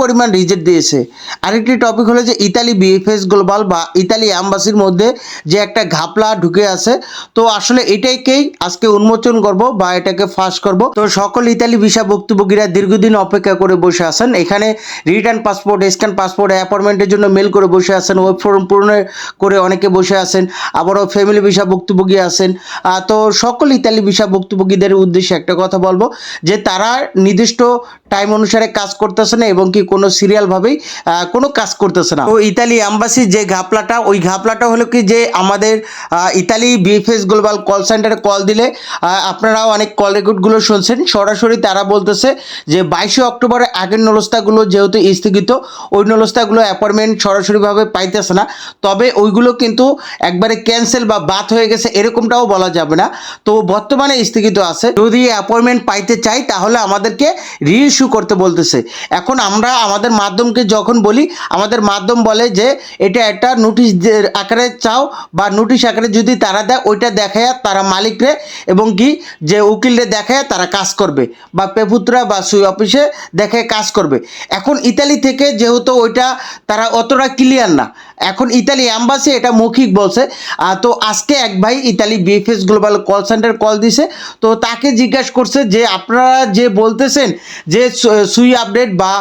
পরিমাণ রিজেক্ট দিয়েছে। আরেকটি টপিক হলো যে, ইতালি বিএফএস গ্লোবাল বা ইতালি অ্যাম্বাসির মধ্যে যে একটা ঘাপলা ঢুকে আছে। তো আসলে এটাকেই আজকে উন্মোচন করব বা এটাকে ফাঁস করব। তো সকল ইতালি ভিসা ভুক্তভোগীরা দীর্ঘদিন অপেক্ষা করে বসে আছেন। এখানে রিটার্ন পাসপোর্ট স্ক্যান পাসপোর্ট অ্যাপয়েন্টমেন্টের জন্য মেল করে বসে আছেন। ওয়েব ফর্ম পূরণ করে অনেকে বসে আছেন। আবারও ফ্যামিলি ভিসা ভুক্তভোগী আছেন। তো সকল ইতালি ভিসা ভুক্তভোগীদের উদ্দেশ্যে একটা কথা বলব যে, তারা নির্দিষ্ট টাইম অনুসারে কাজ করতেছে না এবং কি কোনো সিরিয়ালভাবেই কোনো কাজ করতেছে না। তো ইতালি অ্যাম্বাসির যে ঘাপলাটা, ওই ঘাপলাটা হলো কি যে আমাদের ইতালি বিএফএস গ্লোবাল কল সেন্টারে কল দিলে আপনারাও অনেক কল রেকর্ডগুলো শুনছেন। সরাসরি তারা বলতেছে যে বাইশে অক্টোবরের আগের নলস্তাগুলো যেহেতু স্থগিত, ওই নলস্তাগুলো অ্যাপয়েন্টমেন্ট সরাসরিভাবে পাইতেছে না। তবে ওইগুলো কিন্তু একবারে ক্যান্সেল বা বাদ হয়ে গেছে এরকমটাও বলা যাবে না। তো বর্তমানে স্থগিত আছে। যদি অ্যাপয়েন্টমেন্ট পাইতে চাই, তাহলে আমাদেরকে রিইস্যু করতে বলতেছে। এখন আমরা আমাদের মাধ্যমকে যখন বলি, আমাদের মাধ্যম বলে যে এটা একটা নোটিশ আকারে চাও বা নোটিশ আকারে যদি তারা দেয়, ওইটা দেখায় তারা মালিকরে এবং কি যে উকিলরে দেখায় তারা কাজ করবে বা পেপুত্রা বা সুই অফিসে দেখে কাজ করবে। এখন ইতালি থেকে যেহেতু ওইটা তারা অতটা ক্লিয়ার না। এখন ইতালি অ্যাম্বাসি এটা মৌখিক বলছে। তো আজকে এক ভাই Italy BFS global call centre call দিছে। তো তাকে জিজ্ঞাসা করছে যে, আপনারা যে বলতেছেন যে সুই আপডেট বা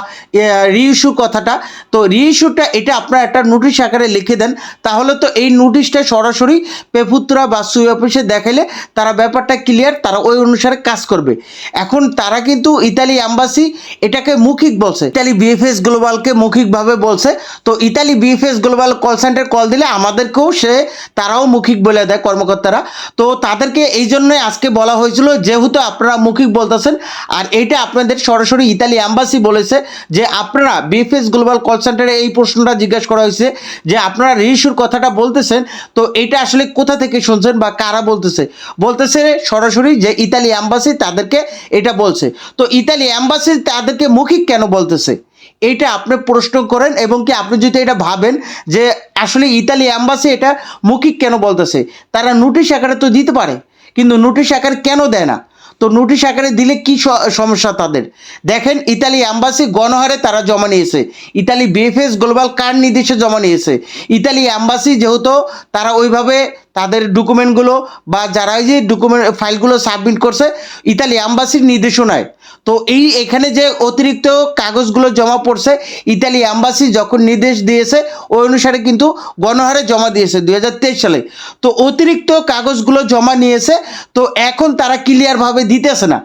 রিইস্যু কথাটা, তো রিইস্যুটা এটা আপনারা একটা নোটিশ আকারে লিখে দেন। তাহলে তো এই নোটিশটা সরাসরি পেপুত্রা বা সুই অফিসে দেখাইলে তারা ব্যাপারটা ক্লিয়ার তারা ওই অনুসারে কাজ করবে। এখন তারা কিন্তু ইতালি অ্যাম্বাসি এটাকে মৌখিক বলছে। ইতালি বিএফএস গ্লোবালকে মৌখিকভাবে বলছে। তো Italy BFS global call centre call দিলে আমাদেরকেও সে তারাও মৌখিক বলে দেয় কর্মকর্তারা। তো তাদেরকে এই জন্যই আজকে বলা হয়েছিল, যেহেতু আপনারা মৌখিক বলতেছেন, আর এইটা আপনাদের সরাসরি ইতালি অ্যাম্বাসি বলেছে যে আপনারা বিএফএস গ্লোবাল কল সেন্টারে এই প্রশ্নটা জিজ্ঞাসা করা হয়েছে যে আপনারা রিইস্যুর কথাটা বলতেছেন, তো এটা আসলে কোথা থেকে শুনছেন বা কারা বলতেছে? বলতেছে সরাসরি যে ইতালি অ্যাম্বাসি তাদেরকে এটা বলছে। তো ইতালি অ্যাম্বাসি তাদেরকে মৌখিক কেন বলতেছে? এইটা আপনি প্রশ্ন করেন এবং কি আপনি যদি এটা ভাবেন যে আসলে ইতালি অ্যাম্বাসি এটা মৌখিক কেন বলতেছে? তারা নোটিশ আকারে তো দিতে পারে, কিন্তু নোটিশ আকারে কেন দেয় না? তো নোটিশ আকারে দিলে কি সমস্যা তাদের? দেখেন ইতালি অ্যাম্বাসি গণহারে তারা জমা নিয়েছে। ইতালি বিএফএস গ্লোবাল কার নির্দেশে জমা নিয়েছে? ইতালি অ্যাম্বাসি যেহেতু তারা ওইভাবে তাদের ডকুমেন্টগুলো বা যারা যে ডকুমেন্ট ফাইলগুলো সাবমিট করছে, ইতালি অ্যাম্বাসির নির্দেশনায়। তো এই এখানে যে অতিরিক্ত কাগজগুলো জমা পড়ছে, ইতালি অ্যাম্বাসি যখন নির্দেশ দিয়েছে, ওই অনুসারে কিন্তু গণহারে জমা দিয়েছে দুই হাজার তেইশ সালে। তো অতিরিক্ত কাগজগুলো জমা নিয়েছে, তো এখন তারা ক্লিয়ারভাবে দিতেছে না।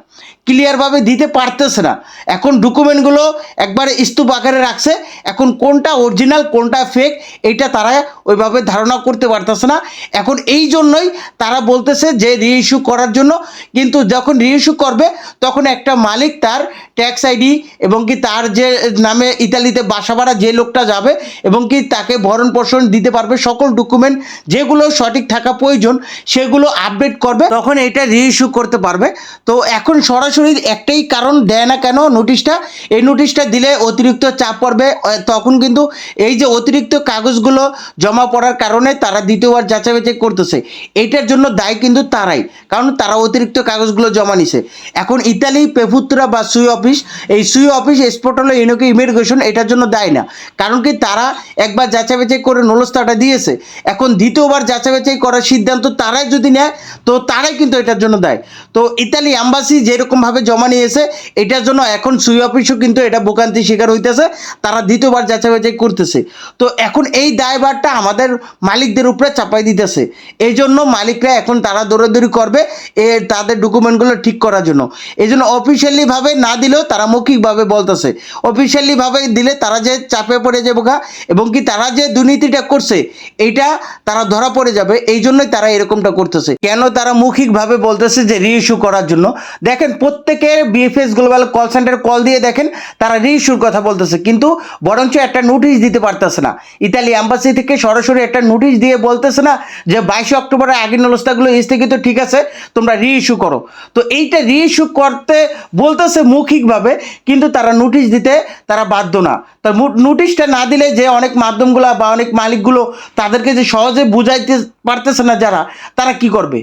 ক্লিয়ারভাবে দিতে পারতেছে না। এখন ডকুমেন্টগুলো একবারে স্তূপ আকারে রাখছে। এখন কোনটা অরিজিনাল কোনটা ফেক এইটা তারা ওইভাবে ধারণা করতে পারতেছে না। এখন এই জন্যই তারা বলতেছে যে রিইস্যু করার জন্য। কিন্তু যখন রিইস্যু করবে, তখন একটা মালিক তার ট্যাক্স আইডি এবং কি তার যে নামে ইতালিতে বাসা ভাড়া যে লোকটা যাবে এবং কি তাকে ভরণ পোষণ দিতে পারবে, সকল ডকুমেন্ট যেগুলো সঠিক থাকা প্রয়োজন, সেগুলো আপডেট করবে। তখন এটা রিইস্যু করতে পারবে। তো এখন সরাসরি একটাই কারণ দেয় না কেন নোটিশটা? এই নোটিশটা দিলে অতিরিক্ত চাপ পড়বে তখন কিন্তু এই যে অতিরিক্ত কাগজগুলো জমা পড়ার কারণে তারা দ্বিতীয়বার যাচাই বাছাই করতেছে এইটার জন্য দায় কিন্তু তারাই, কারণ তারা অতিরিক্ত কাগজগুলো জমা নিছে। এখন ইতালি পেফুত্রা বা সুই অফিস, এই সুই অফিস এক্সপোর্ট হলো ইনোকে ইমিগ্রেশন এটার জন্য দায় না, কারণ কি তারা একবার যাচাই বাছাই করে নলস্তাটা দিয়েছে, এখন দ্বিতীয়বার যাচাই বাছাই করার সিদ্ধান্ত তারাই যদি নেয়, তো তারাই কিন্তু এটার জন্য দেয়। তো ইতালি অ্যাম্বাসি যেরকমভাবে জমা নিয়েছে এটার জন্য এখন সুই অফিসও কিন্তু এটা ভোগান্তি শিকার হইতেছে, তারা দ্বিতীয়বার যাচাই বাছাই করতেছে। তো এখন এই দায়ভারটা আমাদের মালিকদের উপরে চাপাই দিতেছে। এই জন্য মালিকরা এখন তারা দৌড়াদৌড়ি করবে এ তাদের ডকুমেন্টগুলো ঠিক করার জন্য। এই জন্য অফিসিয়ালিভাবে না দিলেও তারা মৌখিকভাবে বলতেছে। অফিসিয়ালিভাবে দিলে তারা যে চাপে পড়ে যাবে গা, এবং কি তারা যে দুর্নীতিটা করছে এইটা তারা ধরা পড়ে যাবে, এই জন্যই তারা এরকমটা করতেছে। কেন তারা মৌখিকভাবে বলতেছে যে রিইস্যু করার জন্য? দেখেন দেখেন, প্রত্যেকে বিএফএস গ্লোবাল কল সেন্টারে কল দিয়ে দেখেন, তারা রিইস্যুর কথা বলতেছে। কিন্তু বরঞ্চ একটা নোটিশ দিতে পারতেছে না। ইতালি অ্যাম্বাসি থেকে সরাসরি একটা নোটিশ দিয়ে বলতেছে না যে, বাইশে অক্টোবরের আগের নলস্তাগুলো স্থগিত, ঠিক আছে, তোমরা রিইস্যু করো। তো এইটা রিইস্যু করতে বলতেছে মৌখিকভাবে, কিন্তু তারা নোটিশ দিতে তারা বাধ্য না। তার নোটিশটা না দিলে যে অনেক মাধ্যমগুলো বা অনেক মালিকগুলো তাদেরকে যে সহজে বুঝাইতে পারতেছে না যারা, তারা কি করবে?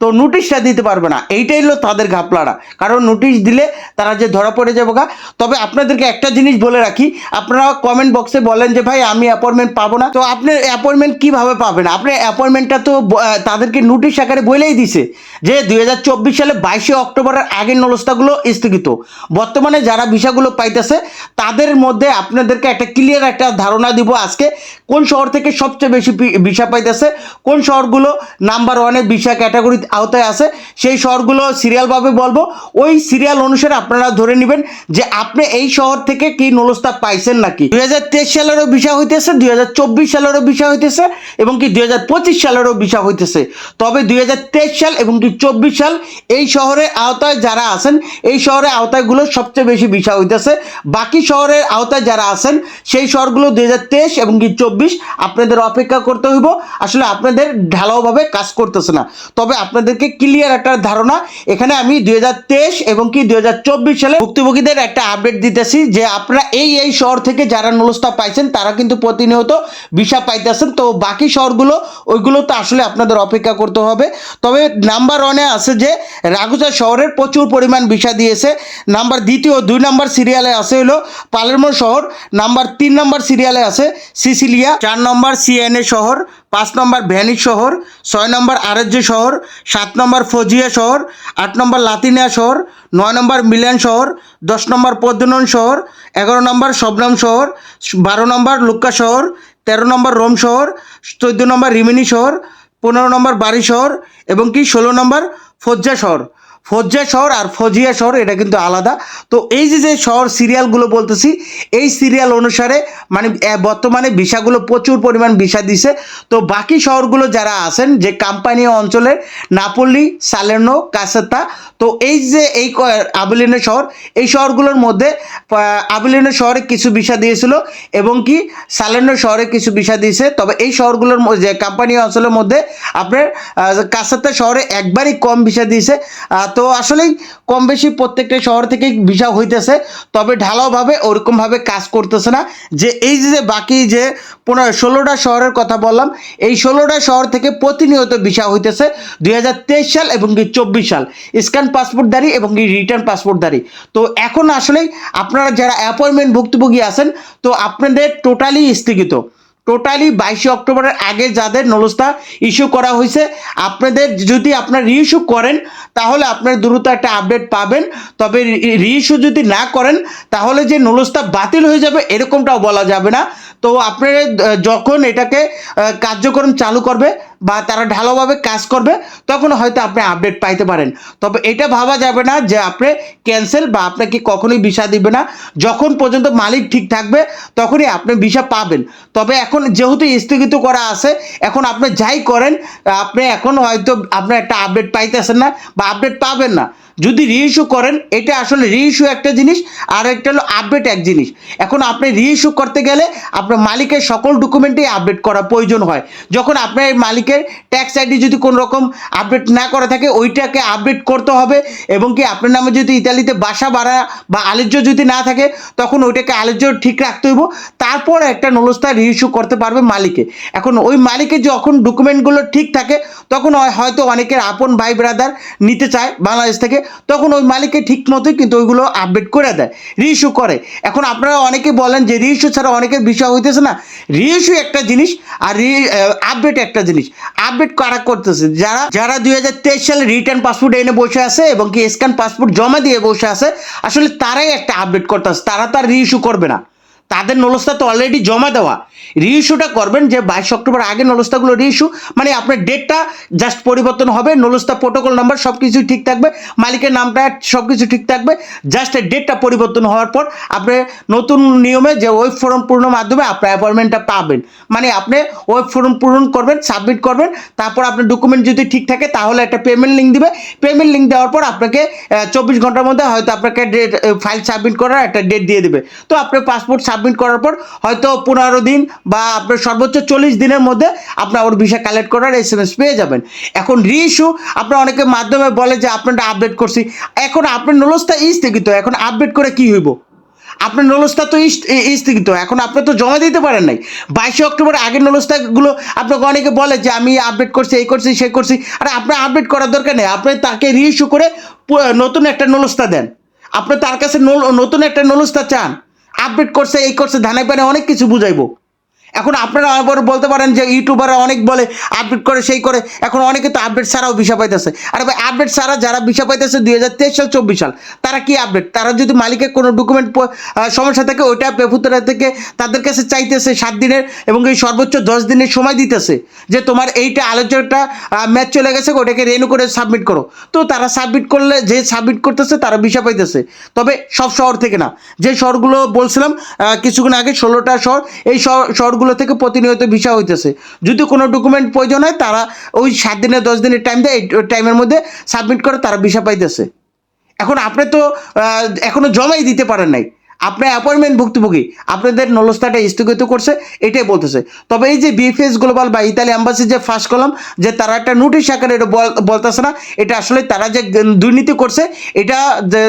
তো নোটিশটা দিতে পারবে না। এইটাই হলো তাদের ঘাপলাড়া কারণ নোটিশ দিলে তারা যে ধরা পড়ে যাব গা। তবে আপনাদেরকে একটা জিনিস বলে রাখি, আপনারা কমেন্ট বক্সে বলেন যে, ভাই, আমি অ্যাপয়েন্টমেন্ট পাবো না। তো আপনি অ্যাপয়েন্টমেন্ট কীভাবে পাবেন? আপনি অ্যাপয়েন্টমেন্টটা তো তাদেরকে নোটিশ আকারে বলেই দিছে যে দু হাজার চব্বিশ সালে বাইশে অক্টোবরের আগের নলস্তাগুলো স্থগিত। বর্তমানে যারা ভিসাগুলো পাইতেছে, তাদের মধ্যে আপনাদেরকে একটা ক্লিয়ার একটা ধারণা দিব আজকে, কোন শহর থেকে সবচেয়ে বেশি ভিসা পাইতেছে, কোন শহরগুলো নাম্বার ওয়ানে ভিসা ক্যাটাগরি আওতায় আছে, সেই শহরগুলো সিরিয়ালভাবে বলব। ওই সিরিয়াল অনুসারে আপনারা ধরে নেবেন যে আপনি এই শহর থেকে কি নলস্তা পাইছেন নাকি। দুই হাজার তেইশ সালেরও ভিসা হইতেছে, দুই হাজার চব্বিশ সালেরও ভিসা হইতেছে, এবং কি দুই হাজার পঁচিশ সালেরও ভিসা হইতেছে। তবে দুই হাজার তেইশ সাল এবং কি চব্বিশ সাল এই শহরের আওতায় যারা আছেন, এই শহরের আওতায়গুলো সবচেয়ে বেশি ভিসা হইতেছে। বাকি শহরের আওতায় যারা আছেন, সেই শহরগুলো দুই হাজার তেইশ এবং কি চব্বিশ আপনাদের অপেক্ষা করতে হইব। আসলে আপনাদের ঢালাওভাবে কাজ করতেছে না। তবে আপনাদেরকে ক্লিয়ার একটা ধারণা। এখানে আমি দুই হাজার তেইশ এবং কি দুই হাজার চব্বিশ সালে ভুক্তভোগীদের একটা আপডেট দিতেছি যে আপনারা এই এই শহর থেকে যারা নলস্তা পাইছেন, তারা কিন্তু প্রতিনিয়ত ভিসা পাইতেছেন। তো বাকি শহরগুলো ওইগুলো তো আসলে আপনাদের অপেক্ষা করতে হবে। তবে নাম্বার ওয়ানে আছে যে রাগুজা শহরের প্রচুর পরিমাণ ভিসা দিয়েছে। নাম্বার দ্বিতীয়, দুই নাম্বার সিরিয়ালে আছে হলো পালেরমো শহর। নাম্বার তিন নাম্বার সিরিয়ালে আছে সিসিলিয়া। চার নম্বর সিএনএ শহর। পাঁচ নম্বর ভ্যানিস শহর, ছয় নম্বর আরজ্য শহর, সাত নম্বর ফজিয়া শহর, আট নম্বর লাতিনিয়া শহর, নয় নম্বর মিলান শহর, দশ নম্বর পদ্মনন শহর, এগারো নম্বর শবনাম শহর, বারো নম্বর লুক্কা শহর, তেরো নম্বর রোম শহর, চোদ্দ নম্বর রিমিনি শহর, পনেরো নম্বর বাড়ি শহর এবং কি ষোলো নম্বর ফজ্জা শহর। ফজ্জা শহর আর ফজিয়া শহর, এটা কিন্তু আলাদা। তো এই যে যে শহর সিরিয়ালগুলো বলতেছি, এই সিরিয়াল অনুসারে মানে বর্তমানে ভিসাগুলো প্রচুর পরিমাণ ভিসা দিছে। তো বাকি শহরগুলো যারা আছেন, যে কাম্পানি অঞ্চলের, নাপল্লি সালেনো কাসেতা, তো এই যে এই আবিলিনো শহর, এই শহরগুলোর মধ্যে আবিলিনো শহরে কিছু ভিসা দিয়েছিল এবং কি সালেনো শহরে কিছু ভিসা দিয়েছে। তবে এই শহরগুলোর যে কোম্পানি অঞ্চলের মধ্যে আপনার কাসাত্তা শহরে একবারই কম ভিসা দিয়েছে। তো আসলেই কম বেশি প্রত্যেকটা শহর থেকেই ভিসা হইতেছে, তবে ঢালাওভাবে ওরকমভাবে কাজ করতেছে না। যে এই যে বাকি যে পনেরো, ষোলোটা শহরের কথা বললাম, এই ষোলোটা শহর থেকে প্রতিনিয়ত ভিসা হইতেছে দু হাজার তেইশ সাল এবং কি চব্বিশ সাল। স্ক্যান পাসপোর্টধারী এবং কি রিটার্ন পাসপোর্টধারী তো এখন আসলেই আপনারা যারা অ্যাপয়েন্টমেন্ট ভুক্তভোগী আছেন, তো আপনাদের টোটালি স্থগিত। টোটালি বাইশে অক্টোবরের আগে যাদের নলস্তা ইস্যু করা হয়েছে, আপনাদের যদি আপনার রিইস্যু করেন, তাহলে আপনার দ্রুত একটা আপডেট পাবেন। তবে রিইস্যু যদি না করেন, তাহলে যে নলস্তা বাতিল হয়ে যাবে, এরকমটাও বলা যাবে না। তো আপনারা যখন এটাকে কার্যক্রম চালু করবে বা তারা ঢালোভাবে কাজ করবে, তখন হয়তো আপনি আপডেট পাইতে পারেন। তবে এটা ভাবা যাবে না যে আপনি ক্যান্সেল বা আপনাকে কখনোই ভিসা দিবে না। যখন পর্যন্ত মালিক ঠিক থাকবে, তখনই আপনি ভিসা পাবেন। তবে এখন যেহেতু স্থগিত করা আছে, এখন আপনি যাই করেন, আপনি এখন হয়তো আপনার একটা আপডেট পাইতেছেন না বা আপডেট পাবেন না। যদি রিইস্যু করেন, এটা আসলে রিইস্যু একটা জিনিস, আর একটা হলো আপডেট এক জিনিস। এখন আপনি রিইস্যু করতে গেলে আপনার মালিকের সকল ডকুমেন্টেই আপডেট করা প্রয়োজন হয়। যখন আপনার এই মালিকের ট্যাক্স আইডি যদি কোনো রকম আপডেট না করা থাকে, ওইটাকে আপডেট করতে হবে এবং কি আপনার নামে যদি ইতালিতে বাসা ভাড়া বা আলোচ্য যদি না থাকে, তখন ওইটাকে আলোচ্য ঠিক রাখতে হইব। তারপর একটা নলস্তা রিইস্যু করতে পারবে মালিকে। এখন ওই মালিকের যখন ডকুমেন্টগুলো ঠিক থাকে, তখন হয়- হয়তো অনেকের আপন ভাই ব্রাদার নিতে চায় বাংলাদেশ থেকে, তখন ওই মালিককে ঠিক মতোই কিন্তু ওইগুলো আপডেট করে দেয় রিইস্যু করে। এখন আপনারা অনেকে বলেন যে রিইস্যু ছাড়া অনেকের বিষয় হইতেছে না। রিইস্যু একটা জিনিস আর রি আপডেট একটা জিনিস। আপডেট কারা করতেছে? যারা যারা দুই হাজার তেইশ সালে রিটার্ন পাসপোর্ট এনে বসে আছে এবং কি স্ক্যান পাসপোর্ট জমা দিয়ে বসে আছে, আসলে তারাই একটা আপডেট করতেছে, তারা তার রিইস্যু করবে না। তাদের নলস্তা তো অলরেডি জমা দেওয়া। রিইস্যুটা করবেন যে বাইশ অক্টোবর আগে নলস্তাগুলো রিইস্যু মানে আপনার ডেটটা জাস্ট পরিবর্তন হবে, নলস্তা প্রোটোকল নাম্বার সব কিছুই ঠিক থাকবে, মালিকের নামটা সব কিছু ঠিক থাকবে জাস্ট ডেটটা পরিবর্তন হওয়ার পর আপনি নতুন নিয়মে যে ওয়েব ফর্ম পূর্ণ মাধ্যমে আপনার অ্যাপয়েন্টমেন্টটা পাবেন। মানে আপনি ওয়েব ফর্ম পূরণ করবেন সাবমিট করবেন, তারপর আপনার ডকুমেন্ট যদি ঠিক থাকে, তাহলে একটা পেমেন্ট লিঙ্ক দিবে। পেমেন্ট লিঙ্ক দেওয়ার পর আপনাকে চব্বিশ ঘণ্টার মধ্যে হয়তো আপনাকে ডেট ফাইল সাবমিট করার একটা ডেট দিয়ে দেবে। তো আপনার পাসপোর্ট সাবমিট করার পর হয়তো পনেরো দিন বা আপনার সর্বোচ্চ চল্লিশ দিনের মধ্যে আপনার ওর ভিসা কালেক্ট করার এস এম এস পেয়ে যাবেন। এখন রি ইস্যু আপনার অনেকে মাধ্যমে বলে যে আপনারটা আপডেট করছি। এখন আপনার নলস্তা স্থগিত। এখন আপডেট করে কি হইব? আপনার নলস্তা তো স্থগিত। এখন আপনি তো জমা দিতে পারেন নাই। বাইশে অক্টোবর আগের নলস্তাগুলো আপনাকে অনেকে বলে যে, আমি আপডেট করছি, এই করছি, সেই করছি। আর, আপনার আপডেট করার দরকার নেই। আপনি তাকে রি ইস্যু করে নতুন একটা নলস্তা দেন। আপনি তার কাছে নতুন একটা নলস্তা চান। আপডেট করছে এই করছে ধানের পানে অনেক কিছু বুঝাইবো। এখন আপনারা আবার বলতে পারেন যে ইউটিউবাররা অনেক বলে, আপডেট করে, সেই করে। এখন অনেকে তো আপডেট ছাড়াও ভিসা পাইতেছে। আর ভাই, আপডেট ছাড়া যারা ভিসা পাইতেছে দুই হাজার তেইশ সাল, চব্বিশ সাল, তারা কি আপডেট? তারা যদি মালিকের কোনো ডকুমেন্ট সমস্যা থাকে, ওইটা পেপুতরা থেকে তাদের কাছে চাইতেছে সাত দিনের এবং এই সর্বোচ্চ দশ দিনের সময় দিতেছে যে তোমার এইটা আলোচনাটা ম্যাচ চলে গেছে, ওটাকে রেনু করে সাবমিট করো। তো তারা সাবমিট করলে, যে সাবমিট করতেছে, তারা ভিসা পাইতেছে। তবে সব শহর থেকে না। যে শহরগুলো বলছিলাম কিছুক্ষণ আগে ষোলোটা শহর, এই শহর- শহরগুলো থেকে প্রতিনিয়ত ভিসা হইতেছে। যদি কোনো ডকুমেন্ট প্রয়োজন হয় তারা ওই সাত দিনের দশ দিনের টাইম দেয় এই টাইমের মধ্যে সাবমিট করে তারা ভিসা পাইতেছে। এখন আপনি তো আহ, এখনও জমাই দিতে পারেন নাই। আপনার অ্যাপয়েন্টমেন্ট ভুক্তভোগী। আপনাদের নলস্তাটা স্থগিত করছে এটাই বলতেছে। তবে এই যে বিএফএস গ্লোবাল বা ইতালি অ্যাম্বাসি যে ফার্স্ট কলাম যে তারা একটা নোটিশ আকারে এটা বল- বলতেছে না এটা আসলে তারা যে দুর্নীতি করছে এটা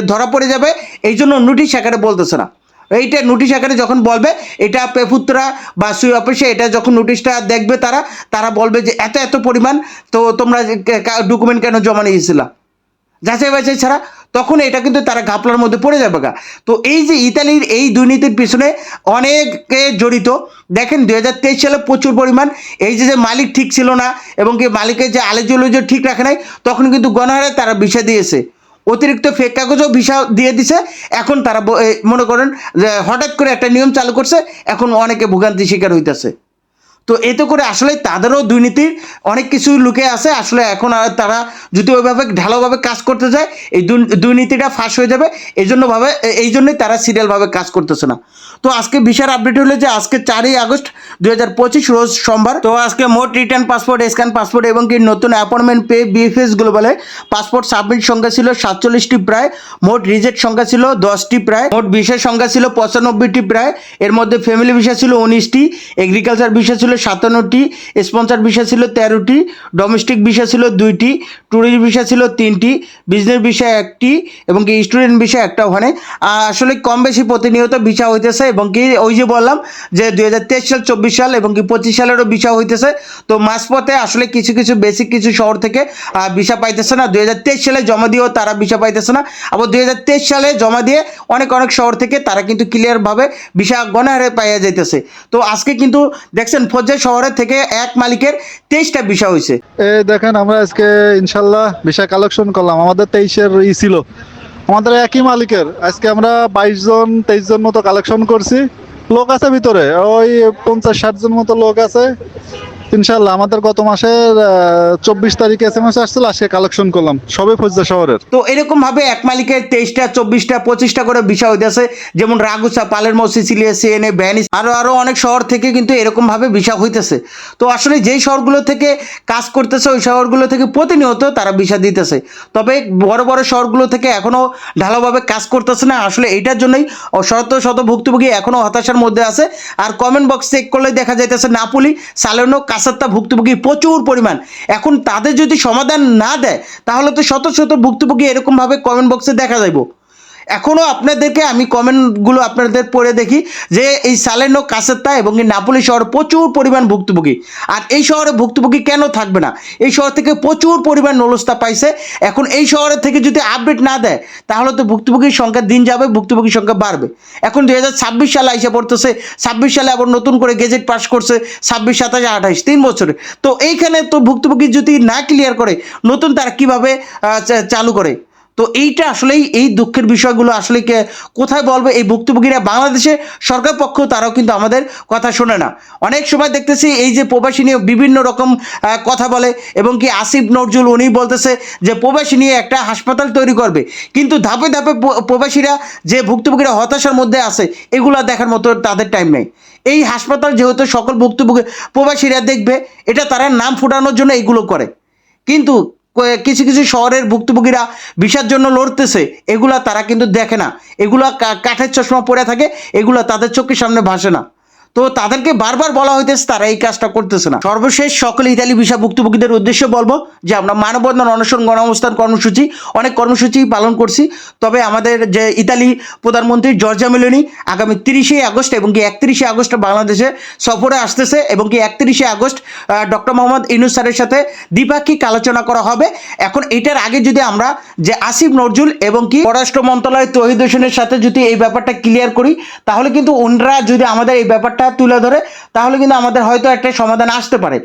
ধরা পড়ে যাবে এই জন্য নোটিশ আকারে বলতেছে না। এইটা নোটিশ আকারে যখন বলবে, এটা পেপুত্রা বা সুই অফিসে এটা যখন নোটিশটা দেখবে তারা তারা বলবে যে এত এত পরিমাণ, তো তোমরা ডকুমেন্ট কেন জমা নিয়েছিলা যাচাই বাছাই ছাড়া তখন এটা কিন্তু তারা ঘাপলার মধ্যে পড়ে যাবে গা। তো এই যে ইতালির এই দুর্নীতির পিছনে অনেকে জড়িত, দেখেন দু হাজার তেইশ সালে প্রচুর পরিমাণ, এই যে যে মালিক ঠিক ছিল না এবং কি মালিকের যে আলেজুলুজো ঠিক রাখে নাই, তখন কিন্তু গণহারে তারা ভিসা দিয়েছে। অতিরিক্ত ফেক কাগজও ভিসা দিয়ে দিছে। এখন তারা মনে করেন যে হঠাৎ করে একটা নিয়ম চালু করছে, এখন অনেকে ভোগান্তি শিকার হইতেছে। তো এতে করে আসলে তাদেরও দুর্নীতির অনেক কিছু লুকে আছে। আসলে এখন আর তারা যদি ওইভাবে ঢালাওভাবে কাজ করতে যায়, এই দুর্নীতিটা ফাঁস হয়ে যাবে। এই জন্যভাবে এই জন্যই তারা সিরিয়ালভাবে কাজ করতেছে না। তো আজকে বিশাল আপডেট হলো যে আজকে চারই আগস্ট দু হাজার পঁচিশ, রোজ সোমবার। তো আজকে মোট রিটার্ন পাসপোর্ট স্ক্যান পাসপোর্ট এবং কি নতুন অ্যাপয়েন্টমেন্ট পে বিএফএস গ্লোবালে পাসপোর্ট সাবমিট সংখ্যা ছিল সাতচল্লিশটি প্রায়, মোট রিজেক্ট সংখ্যা ছিল দশটি প্রায়, মোট ভিসার সংখ্যা ছিল পঁচানব্বইটি প্রায়, এর মধ্যে ফ্যামিলি ভিসা ছিল উনিশটি এগ্রিকালচার ভিসা ছিল সাতান্নটি স্পন্সার ভিসা ছিল তেরোটি ডোমেস্টিক ভিসা ছিল দুইটি ট্যুরিস্ট ভিসা ছিল তিনটি বিজনেস ভিসা একটি এবং কি স্টুডেন্ট ভিসা একটা ওখানে। আসলে কম বেশি প্রতিনিয়ত ভিসা হইতেছে এবং কি ওই যে বললাম যে দুই হাজার তেইশ সাল, চব্বিশ সাল এবং কি পঁচিশ সালেরও ভিসা হইতেছে। তো মাঝপথে আসলে কিছু কিছু বেসিক কিছু শহর থেকে ভিসা পাইতেছে না। দুই হাজার তেইশ সালে জমা দিয়েও তারা ভিসা পাইতেছে না। আবার দুই হাজার তেইশ সালে জমা দিয়ে অনেক অনেক শহর থেকে তারা কিন্তু ক্লিয়ারভাবে ভিসা গণহারে পাইয়া যাইতেছে। তো আজকে কিন্তু দেখছেন ফজ্জা শহরের থেকে এক মালিকের তেইশটা ভিসা হয়েছে দেখেন, আমরা আজকে ইনশাল্লাহ ভিসা কালেকশন করলাম। আমাদের তেইশের ই ছিল। আমাদের একই মালিকের। আজকে আমরা বাইশ জন, তেইশ জন মতো কালেকশন করছি। লোক আছে ভিতরে, ওই পঞ্চাশ ষাট জন মতো লোক আছে। ইনশাল্লাহ আমাদের গত মাসের চব্বিশ তারিখে এস এম এস আসছিল, আজকে কালেকশন করলাম। সবে ফজদা শহরের। তো এরকম ভাবে এক মালিকের তেইশটা, চব্বিশটা, পঁচিশটা করে বিষয় হইতেছে যেমন Ragusa Palermo Sicilia, Siena, Venice, আরও আরও অনেক শহর থেকে কিন্তু এরকম ভাবে বিষয় হইতেছে। তো আসলে যেই শহরগুলো থেকে কাজ করতেছে, ওই শহরগুলো থেকে প্রতিনিয়ত তারা বিষা দিতেছে। তবে বড় বড় শহরগুলো থেকে এখনও ঢালাওভাবে কাজ করতেছে না। আসলে এইটার জন্যই শত শত ভুক্তভোগী এখনও হতাশার মধ্যে আছে। আর কমেন্ট বক্স চেক করলে দেখা যাইতেছে, নাপুলি সালেনো কাসাত্তা ভুক্তভোগী প্রচুর পরিমাণ। এখন তাদের যদি সমাধান না দেয়, তাহলে তো শত শত ভুক্তভোগী এরকমভাবে কমেন্ট বক্সে দেখা যাইব। এখনও আপনাদেরকে আমি কমেন্টগুলো আপনাদের পড়ে দেখি যে এই সালেনো কাসেত্তা এবং এই নাপোলি শহর প্রচুর পরিমাণ ভুক্তভোগী। আর এই শহরে ভুক্তভোগী কেন থাকবে না? এই শহর থেকে প্রচুর পরিমাণ নলস্তা পাইছে। এখন এই শহরের থেকে যদি আপডেট না দেয়, তাহলে তো ভুক্তভোগীর সংখ্যা দিন যাবে, ভুক্তভোগীর সংখ্যা বাড়বে। এখন দুই হাজার ছাব্বিশ সালে আইসা পড়তেছে, ছাব্বিশ সালে আবার নতুন করে গেজেট পাস করছে, ছাব্বিশ, সাতাশ, আঠাশ, তিন বছরে। তো এইখানে তো ভুক্তভোগী যদি না ক্লিয়ার করে, নতুন তারা কীভাবে চালু করে? তো এইটা আসলেই এই দুঃখের বিষয়গুলো আসলে কোথায় বলব এই ভুক্তভোগীরা বাংলাদেশে সরকার পক্ষ তারাও কিন্তু আমাদের কথা শোনে না। অনেক সময় দেখতেছি এই যে প্রবাসী নিয়ে বিভিন্ন রকম কথা বলে এবং কি আসিফ নজরুল উনি বলতেছে যে প্রবাসী নিয়ে একটা হাসপাতাল তৈরি করবে। কিন্তু ধাপে ধাপে প্রবাসীরা যে ভুক্তভোগীরা হতাশার মধ্যে আছে, এগুলো দেখার মতো তাদের টাইম নেই। এই হাসপাতাল যেহেতু সকল ভুক্তভোগী, প্রবাসীরা দেখবে, এটা তারা নাম ফুটানোর জন্য এগুলো করে। কিন্তু কিছু কিছু শহরের ভুক্তভোগীরা ভিসার জন্য লড়তেছে, এগুলা তারা কিন্তু দেখে না। এগুলা কাঠের চশমা পরে থাকে, এগুলা তাদের চোখের সামনে ভাসে না। তো তাদেরকে বারবার বলা হইতেছে তারা এই কাজটা করতেছে না। সর্বশেষ সকল ইতালি ভিসা ভুক্তভোগীদের উদ্দেশ্যে বলব যে, আমরা মানববন্ধন, অনশন, গণঅবস্থান কর্মসূচি, অনেক কর্মসূচি পালন করছি। তবে আমাদের যে ইতালি প্রধানমন্ত্রী জর্জা মেলোনি আগামী তিরিশে আগস্ট এবং কি একত্রিশে আগস্ট বাংলাদেশে সফরে আসতেছে এবং কি একত্রিশে আগস্ট ডক্টর মোহাম্মদ ইনুস স্যারের সাথে দ্বিপাক্ষিক আলোচনা করা হবে। এখন এটার আগে যদি আমরা যে আসিফ নজরুল এবং কি পররাষ্ট্র মন্ত্রণালয় তহিদ হোসেনের সাথে যদি এই ব্যাপারটা ক্লিয়ার করি, তাহলে কিন্তু ওনরা যদি আমাদের এই ব্যাপারটা তুলে ধরে, তাহলে কিন্তু আমাদের হয়তো একটা সমাধান আসতে পারে।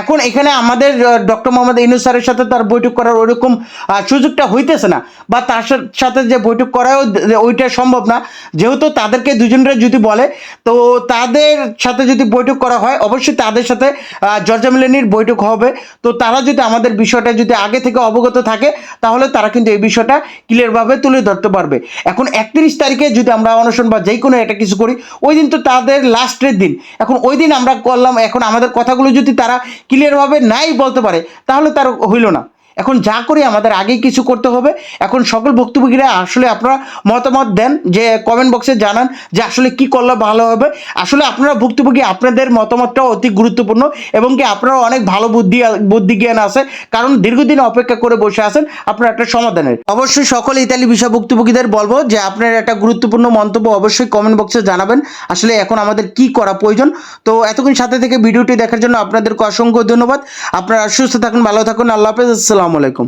এখন এখানে আমাদের ডক্টর মোহাম্মদ ইনুস স্যারের সাথে তার বৈঠক করার ওরকম সুযোগটা হইতেছে না, বা তার সাথে যে বৈঠক করাও ওইটা সম্ভব না। যেহেতু তাদেরকে দুজনরা যদি বলে, তো তাদের সাথে যদি বৈঠক করা হয়, অবশ্যই তাদের সাথে জর্জা মিলেনির বৈঠক হবে। তো তারা যদি আমাদের বিষয়টা যদি আগে থেকে অবগত থাকে, তাহলে তারা কিন্তু এই বিষয়টা ক্লিয়ারভাবে তুলে ধরতে পারবে। এখন একত্রিশ তারিখে যদি আমরা অনশন বা যে কোনো একটা কিছু করি, ওই দিন তো তাদের লাস্টের দিন। এখন ওই দিন আমরা করলাম, এখন আমাদের কথাগুলো যদি তারা ক্লিয়ারভাবে নাই বলতে পারে, তাহলে তার হইল না। এখন যা করি আমাদের আগেই কিছু করতে হবে। এখন সকল ভুক্তভোগীরা আসলে আপনারা মতামত দেন, যে কমেন্ট বক্সে জানান যে আসলে কি করলে ভালো হবে। আসলে আপনারা ভুক্তভোগী, আপনাদের মতামতটাও অতি গুরুত্বপূর্ণ এবং কি আপনারা অনেক ভালো বুদ্ধি বুদ্ধি জ্ঞান আছে। কারণ দীর্ঘদিন অপেক্ষা করে বসে আছেন আপনার একটা সমাধানের। অবশ্যই সকল ইতালি বিষয় ভুক্তভোগীদের বলব যে আপনার একটা গুরুত্বপূর্ণ মন্তব্য অবশ্যই কমেন্ট বক্সে জানাবেন। আসলে এখন আমাদের কি করা প্রয়োজন? তো এতক্ষণ সাথে থেকে ভিডিওটি দেখার জন্য আপনাদেরকে অসংখ্য ধন্যবাদ। আপনারা সুস্থ থাকুন, ভালো থাকুন। আল্লাহ হাফেজ। আসসালামু আলাইকুম